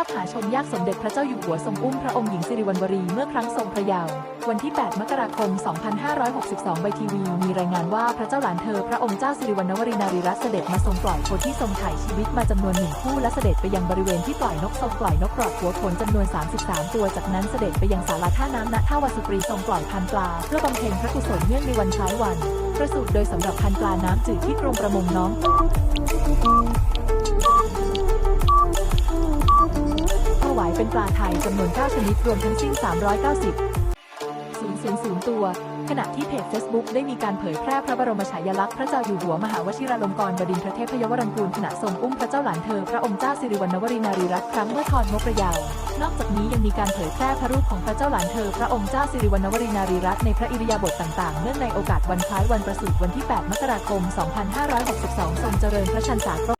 าพหาชมยากสมเด็จพระเจ้าอยู่หัวทรงอุ้มพระองค์หญิงสิริวัณวรีเมื่อครั้งทรงพระเยาว์วันที่ 8 มกราคม 2562 ใบทีวี มีรายงานว่าพระเจ้าหลานเธอพระองค์เจ้าสิริวัณวรีนารีรัตน์เสด็จมาทรงปล่อยโคที่ทรงถ่ายชีวิตมาจำนวนหนึ่งคู่และเสด็จไปยังบริเวณที่ปล่อยนกทรงปล่อยนกกรอกหัวโขนจำนวน 33 ตัว จากนั้นเสด็จไปยังศาลาท่าน้ำณท่าวสุกรีทรงปล่อยพันปลาเพื่อบำเพ็ญพระกุศลเนื่องในวันคล้ายวัน ประสูติโดยสำหรับพันปลาน้ำจืดที่กรมประมงน้อง เป็นปลาไทยจำนวน 9 ชนิดรวมทั้งสิ้น 390 000 ตัว ขณะที่เพจ Facebook ได้มีการเผยแพร่พระบรมฉายาลักษณ์พระเจ้าอยู่หัวมหาวชิราลงกรณ์บดินทรเทพยวรังกูลขณะทรงอุ้มพระเจ้าหลานเธอ พระองค์เจ้าสิริวัณวรีนารีรัตน์ครั้งเมื่อทอดนกระยาวนอกจากนี้ยังมีการเผยแพร่พระรูปของพระเจ้าหลานเธอ พระองค์เจ้าสิริวัณวรีนารีรัตน์ในพระอิริยาบถต่างๆ เนื่องในโอกาสวันคล้ายวันประสูติวันที่ 8 มกราคม 2562 ทรงเจริญพระชันษาครบ